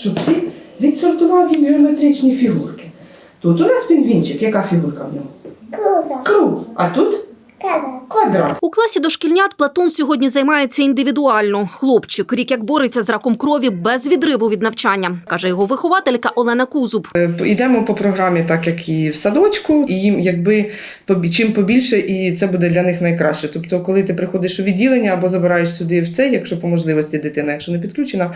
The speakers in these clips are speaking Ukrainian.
щоб ти відсортував їм геометричні фігурки. Тут у нас пінгвінчик, яка фігурка в ньому? Круто. Круг, а тут. Квадрат. У класі дошкільнят Платон сьогодні займається індивідуально. Хлопчик рік як бореться з раком крові без відриву від навчання, каже його вихователька Олена Кузуб. Е, Йдемо по програмі, так як і в садочку, і їм якби чим побільше, і це буде для них найкраще. Тобто, коли ти приходиш у відділення або забираєш сюди в це, якщо по можливості дитина, якщо не підключена,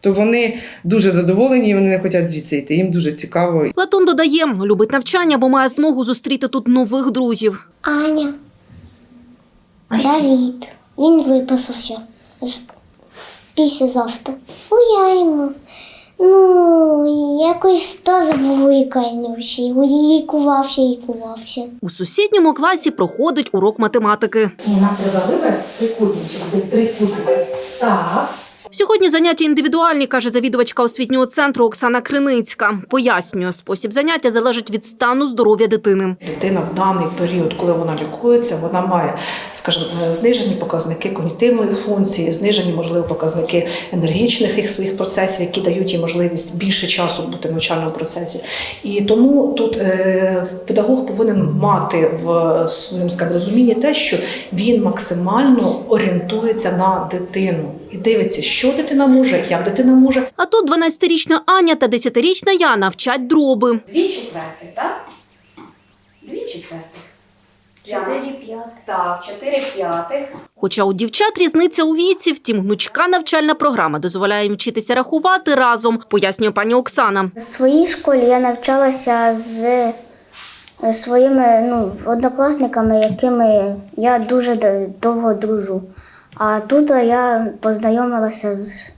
то вони дуже задоволені, і вони не хочуть звідси йти. Їм дуже цікаво. Платон додає, любить навчання, бо має змогу зустріти тут нових друзів. Аня. Давід. Він виписався з післязавтра. Уяємо. Ну, якось то викайнувся. І кувався, і кувався. У сусідньому класі проходить урок математики. Ні, нам треба вибрати трикутничок, де трикутник. Так. Сьогодні заняття індивідуальні, каже завідувачка освітнього центру Оксана Криницька. Пояснює, спосіб заняття залежить від стану здоров'я дитини. Дитина в даний період, коли вона лікується, вона має, скажімо, е, знижені показники когнітивної функції, знижені, можливо, показники енергічних їх своїх процесів, які дають їй можливість більше часу бути в навчальному процесі. І тому тут е, педагог повинен мати в своєму скажімо, розумінні те, що він максимально орієнтується на дитину і дивиться, що дитина може, як дитина може, А тут 12-річна Аня та 10-річна Яна вчать дроби. Дві четвертих, так? Дві четвертих. Чотири п'ятих. Так, чотири п'ятих. Хоча у дівчат різниця у віці, втім гнучка навчальна програма дозволяє їм вчитися рахувати разом, пояснює пані Оксана. В своїй школі я навчалася з своїми ну, однокласниками, якими я дуже довго дружу. А тут я познайомилася з,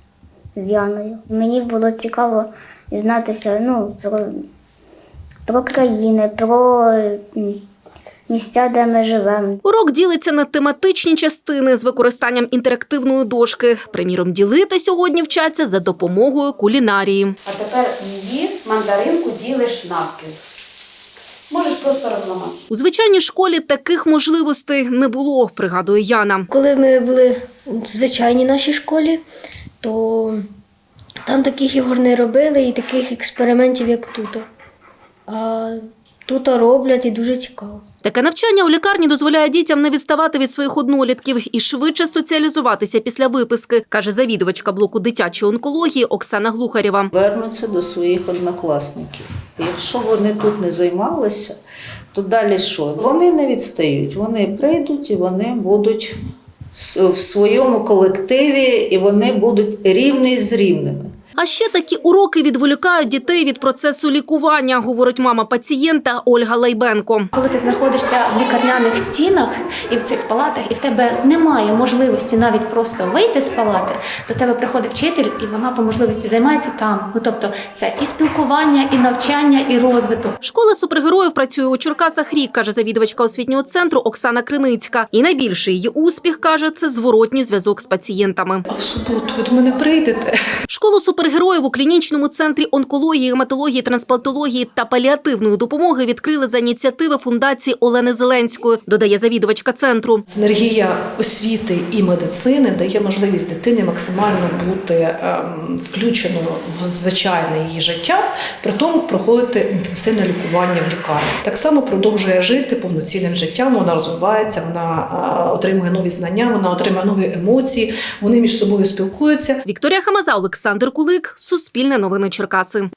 з Яною. Мені було цікаво дізнатися ну, про, про країни, про місця, де ми живемо. Урок ділиться на тематичні частини з використанням інтерактивної дошки. Приміром, ділити сьогодні вчаться за допомогою кулінарії. А тепер її мандаринку ділиш навпіл. Можеш просто розламати. У звичайній школі таких можливостей не було, пригадує Яна. Коли ми були в звичайній нашій школі, то там таких ігор не робили і таких експериментів, як тут. А тут роблять і дуже цікаво. Таке навчання у лікарні дозволяє дітям не відставати від своїх однолітків і швидше соціалізуватися після виписки, каже завідувачка блоку дитячої онкології Оксана Глухарєва. вернуться до своїх однокласників. Якщо вони тут не займалися, то далі що? Вони не відстають. Вони прийдуть і вони будуть в в своєму колективі, і вони будуть рівні з рівними. А ще такі уроки відволікають дітей від процесу лікування, говорить мама пацієнта Ольга Лайбенко. Коли ти знаходишся в лікарняних стінах і в цих палатах, і в тебе немає можливості навіть просто вийти з палати, до тебе приходить вчитель, і вона по можливості займається там. Ну тобто, це і спілкування, і навчання, і розвиток. Школа супергероїв працює у Черкасах рік, каже завідувачка освітнього центру Оксана Криницька. І найбільший її успіх каже це зворотній зв'язок з пацієнтами. а в суботу ви до мене прийдете. Школу супергероїв у клінічному центрі онкології, гематології, трансплантології та паліативної допомоги відкрили за ініціативи фундації Олени Зеленської, додає завідувачка центру. Синергія освіти і медицини дає можливість дитині максимально бути ем, включеною в звичайне її життя, при тому проходити інтенсивне лікування в лікарні. Так само продовжує жити повноцінним життям. Вона розвивається, вона е, отримує нові знання, вона отримує нові емоції. Вони між собою спілкуються. Вікторія Хамаза, Олександр Кулик, Суспільне новини Черкаси.